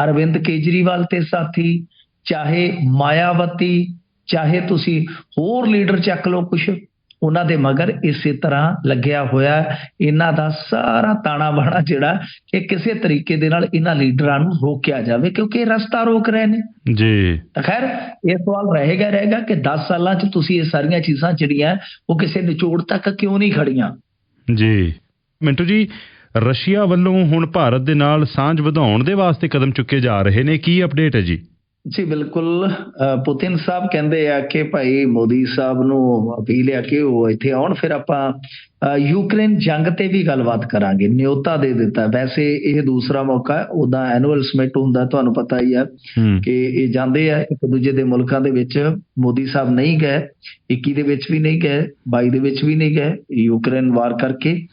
ਅਰਵਿੰਦ ਕੇਜਰੀਵਾਲ ਤੇ ਸਾਥੀ ਚਾਹੇ ਮਾਇਆਵਤੀ ਚਾਹੇ ਤੁਸੀਂ ਹੋਰ ਲੀਡਰ ਚੱਕ ਲਓ ਕੁਛ ਉਹਨਾਂ ਦੇ ਮਗਰ ਇਸੇ ਤਰ੍ਹਾਂ ਲੱਗਿਆ ਹੋਇਆ। ਇਹਨਾਂ ਦਾ ਸਾਰਾ ਤਾਣਾ ਬਾਣਾ ਜਿਹੜਾ ਕਿ ਕਿਸੇ ਤਰੀਕੇ ਦੇ ਨਾਲ ਇਹਨਾਂ ਲੀਡਰਾਂ ਨੂੰ ਰੋਕਿਆ ਜਾਵੇ ਕਿਉਂਕਿ ਇਹ ਰਸਤਾ ਰੋਕ ਰਹੇ ਨੇ। ਜੀ। ਤਾਂ ਖੈਰ ਇਹ ਸਵਾਲ ਰਹੇਗਾ ਰਹੇਗਾ ਕਿ 10 ਸਾਲਾਂ 'ਚ ਤੁਸੀਂ ਇਹ ਸਾਰੀਆਂ ਚੀਜ਼ਾਂ ਜਿਹੜੀਆਂ ਉਹ ਕਿਸੇ ਨਿਚੋੜ ਤੱਕ ਕਿਉਂ ਨਹੀਂ ਖੜੀਆਂ? ਜੀ। ਮਿੰਟੂ ਜੀ ਰਸ਼ੀਆ ਵੱਲੋਂ ਹੁਣ ਭਾਰਤ ਦੇ ਨਾਲ ਸਾਂਝ ਵਧਾਉਣ ਦੇ ਵਾਸਤੇ ਕਦਮ ਚੁੱਕੇ ਜਾ ਰਹੇ ਨੇ ਕੀ ਅਪਡੇਟ ਹੈ ਜੀ? ਜੀ ਬਿਲਕੁਲ ਪੁਤਿਨ ਸਾਹਿਬ ਕਹਿੰਦੇ ਆ ਕਿ ਭਾਈ ਮੋਦੀ ਸਾਹਿਬ ਨੂੰ ਅਪੀਲ ਆ ਕਿ ਉਹ ਇੱਥੇ ਆਉਣ ਫਿਰ ਆਪਾਂ ਯੂਕਰੇਨ ਜੰਗ ਤੇ ਵੀ ਗੱਲਬਾਤ ਕਰਾਂਗੇ। ਨਿਯੋਤਾ ਦੇ ਦਿੱਤਾ। ਵੈਸੇ ਇਹ ਦੂਸਰਾ ਮੌਕਾ ਹੈ। ਉਹਦਾ ਐਨੂਅਲ ਸਮਿਟ ਹੁੰਦਾ ਤੁਹਾਨੂੰ ਪਤਾ ਹੀ ਹੂੰ ਕਿ ਇਹ ਜਾਂਦੇ ਆ ਇੱਕ ਦੂਜੇ ਦੇ ਮੁਲਕਾਂ ਦੇ ਵਿੱਚ। ਮੋਦੀ ਸਾਹਿਬ ਨਹੀਂ ਗਏ 21 ਦੇ ਵਿੱਚ ਵੀ ਨਹੀਂ ਗਏ 22 ਦੇ ਵਿੱਚ ਵੀ ਨਹੀਂ ਗਏ ਯੂਕਰੇਨ ਵਾਰ ਕਰਕੇ।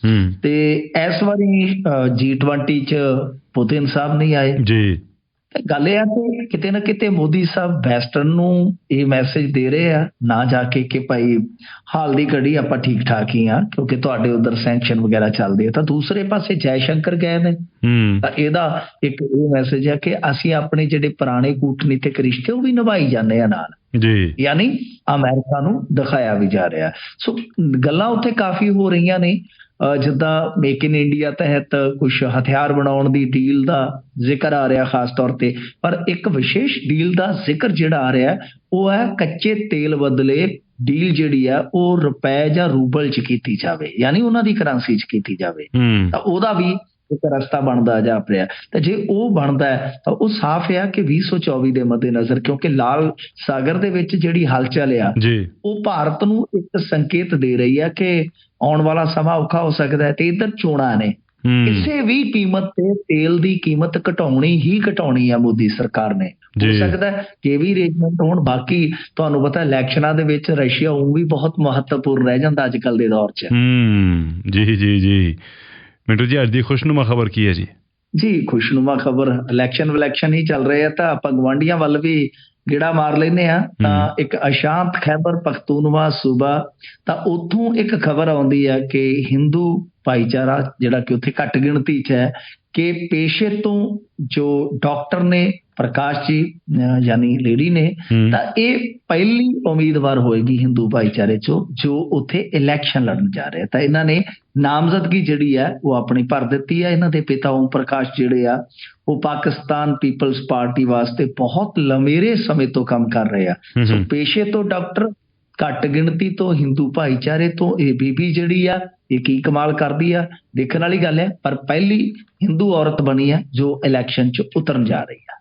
ਤੇ ਇਸ ਵਾਰੀ G20 ਚ ਪੁਤਿਨ ਸਾਹਿਬ ਨਹੀਂ ਆਏ। ਜੀ। ਗੱਲ ਇਹ ਆ ਕਿ ਕਿਤੇ ਨਾ ਕਿਤੇ ਮੋਦੀ ਸਾਹਿਬ ਵੈਸਟਰਨ ਨੂੰ ਇਹ ਮੈਸੇਜ ਦੇ ਰਹੇ ਆ ਨਾ ਜਾ ਕੇ ਕਿ ਭਾਈ ਹਾਲ ਦੀ ਘੜੀ ਆਪਾਂ ਠੀਕ ਠਾਕ ਹੀ ਆ ਕਿਉਂਕਿ ਤੁਹਾਡੇ ਉਧਰ ਸੈਂਕਸ਼ਨ ਵਗੈਰਾ ਚੱਲਦੇ ਆ। ਤਾਂ ਦੂਸਰੇ ਪਾਸੇ ਜੈ ਸ਼ੰਕਰ ਗਏ ਨੇ। ਹੂੰ। ਤਾਂ ਇਹਦਾ ਇੱਕ ਇਹ ਮੈਸੇਜ ਹੈ ਕਿ ਅਸੀਂ ਆਪਣੇ ਜਿਹੜੇ ਪੁਰਾਣੇ ਕੂਟਨੀਤਿਕ ਰਿਸ਼ਤੇ ਉਹ ਵੀ ਨਿਭਾਈ ਜਾਂਦੇ ਆ ਨਾਲ। ਜੀ। ਯਾਨੀ ਅਮਰੀਕਾ ਨੂੰ ਦਿਖਾਇਆ ਵੀ ਜਾ ਰਿਹਾ। ਸੋ ਗੱਲਾਂ ਉੱਥੇ ਕਾਫੀ ਹੋ ਰਹੀਆਂ ਨੇ। ਜਿੱਦਾਂ ਮੇਕ ਇਨ ਇੰਡੀਆ ਤਹਿਤ ਕੁਝ ਹਥਿਆਰ ਬਣਾਉਣ ਦੀ ਡੀਲ ਦਾ ਜ਼ਿਕਰ ਆ ਰਿਹਾ ਖਾਸ ਤੌਰ ਤੇ। ਪਰ ਇੱਕ ਵਿਸ਼ੇਸ਼ ਡੀਲ ਦਾ ਜ਼ਿਕਰ ਜਿਹੜਾ ਆ ਰਿਹਾ ਉਹ ਹੈ ਕੱਚੇ ਤੇਲ ਬਦਲੇ ਡੀਲ ਜਿਹੜੀ ਆ ਉਹ ਰੁਪਏ ਜਾਂ ਰੂਬਲ ਚ ਕੀਤੀ ਜਾਵੇ। ਯਾਨੀ ਉਹਨਾਂ ਦੀ ਕਰੰਸੀ ਚ ਕੀਤੀ ਜਾਵੇ। ਤਾਂ ਉਹਦਾ ਵੀ ਇੱਕ ਰਸਤਾ ਬਣਦਾ ਜਾ ਰਿਹਾ ਤਾਂ ਜੇ ਉਹ ਬਣਦਾ ਹੈ ਤਾਂ ਉਹ ਸਾਫ਼ ਹੈ ਕਿ 2024 ਦੇ ਮੱਦੇਨਜ਼ਰ ਕਿਉਂਕਿ ਲਾਲ ਸਾਗਰ ਦੇ ਵਿੱਚ ਜਿਹੜੀ ਹਲਚਲ ਆ ਉਹ ਭਾਰਤ ਨੂੰ ਇੱਕ ਸੰਕੇਤ ਦੇ ਰਹੀ ਹੈ ਕਿ ਆਉਣ ਵਾਲਾ ਸਮਾਂ ਔਖਾ ਹੋ ਸਕਦਾ ਹੈ ਤੇ ਇਧਰ ਚੋਣਾਂ ਨੇ। ਕਿਸੇ ਵੀ ਕੀਮਤ ਤੇ ਤੇਲ ਦੀ ਕੀਮਤ ਘਟਾਉਣੀ ਹੀ ਘਟਾਉਣੀ ਹੈ ਮੋਦੀ ਸਰਕਾਰ ਨੇ। ਹੋ। ਸਕਦਾ ਹੈ ਕਿ ਵੀ ਅਰੇਂਜਮੈਂਟ ਹੋਣ ਬਾਕੀ ਤੁਹਾਨੂੰ ਪਤਾ ਇਲੈਕਸ਼ਨਾਂ ਦੇ ਵਿੱਚ ਰਸ਼ੀਆ ਉਹ ਵੀ ਬਹੁਤ ਮਹੱਤਵਪੂਰਨ ਰਹਿ ਜਾਂਦਾ ਅੱਜ ਕੱਲ ਦੇ ਦੌਰ 'ਚ। ਹੂੰ। ਜੀ ਜੀ ਜੀ। ਮਿੰਟੂ ਜੀ ਅੱਜ ਦੀ ਖੁਸ਼ਨੁਮਾ ਖਬਰ ਕੀ ਹੈ ਜੀ ਜੀ ਖੁਸ਼ਨੁਮਾ ਖਬਰ ਇਲੈਕਸ਼ਨ ਵਿਲੈਕਸ਼ਨ ਹੀ ਚੱਲ ਰਹੇ ਆ ਤਾਂ ਆਪਾਂ ਗਵਾਂਡੀਆਂ ਵੱਲ ਵੀ ਗੇੜਾ ਮਾਰ ਲੈਨੇ ਆ ਤਾਂ। ਇੱਕ ਅਸ਼ਾਂਤ ਖੈਬਰ ਪਖਤੂਨਵਾ ਸੂਬਾ ਤਾਂ ਉੱਥੋਂ ਇੱਕ ਖਬਰ ਆਉਂਦੀ ਆ ਕਿ ਹਿੰਦੂ ਭਾਈਚਾਰਾ ਜਿਹੜਾ ਕਿ ਉੱਥੇ ਘੱਟ ਗਿਣਤੀ 'ਚ ਹੈ ਕਿ ਪੇਸ਼ੇ ਤੋਂ ਜੋ ਡਾਕਟਰ ਨੇ ਪ੍ਰਕਾਸ਼ ਜੀ ਯਾਨੀ ਲੇਡੀ ਨੇ ਤਾਂ ਇਹ ਪਹਿਲੀ ਉਮੀਦਵਾਰ ਹੋਏਗੀ ਹਿੰਦੂ ਭਾਈਚਾਰੇ ਚੋਂ ਜੋ ਉੱਥੇ ਇਲੈਕਸ਼ਨ ਲੜਨ ਜਾ ਰਹੇ। ਤਾਂ ਇਹਨਾਂ ਨੇ ਨਾਮਜ਼ਦਗੀ ਜਿਹੜੀ ਹੈ ਉਹ ਆਪਣੀ ਭਰ ਦਿੱਤੀ ਹੈ ਇਹਨਾਂ ਦੇ ਪਿਤਾ ਓਮ ਪ੍ਰਕਾਸ਼ ਜਿਹੜੇ ਆ ਉਹ ਪਾਕਿਸਤਾਨ ਪੀਪਲਸ ਪਾਰਟੀ ਵਾਸਤੇ ਬਹੁਤ ਲੰਮੇਰੇ ਸਮੇਂ ਤੋਂ ਕੰਮ ਕਰ ਰਹੇ ਆ ਸੋ। ਪੇਸ਼ੇ ਤੋਂ ਡਾਕਟਰ ਘੱਟ ਗਿਣਤੀ ਤੋਂ, ਹਿੰਦੂ ਭਾਈਚਾਰੇ ਤੋਂ, ਇਹ ਬੀਬੀ ਜਿਹੜੀ ਆ, ਇਹ ਕੀ ਕਮਾਲ ਕਰਦੀ ਆ, ਦੇਖਣ ਵਾਲੀ ਗੱਲ ਹੈ, ਪਰ ਪਹਿਲੀ ਹਿੰਦੂ ਔਰਤ ਬਣੀ ਆ ਜੋ ਇਲੈਕਸ਼ਨ 'ਚ ਉਤਰਨ ਜਾ ਰਹੀ ਆ।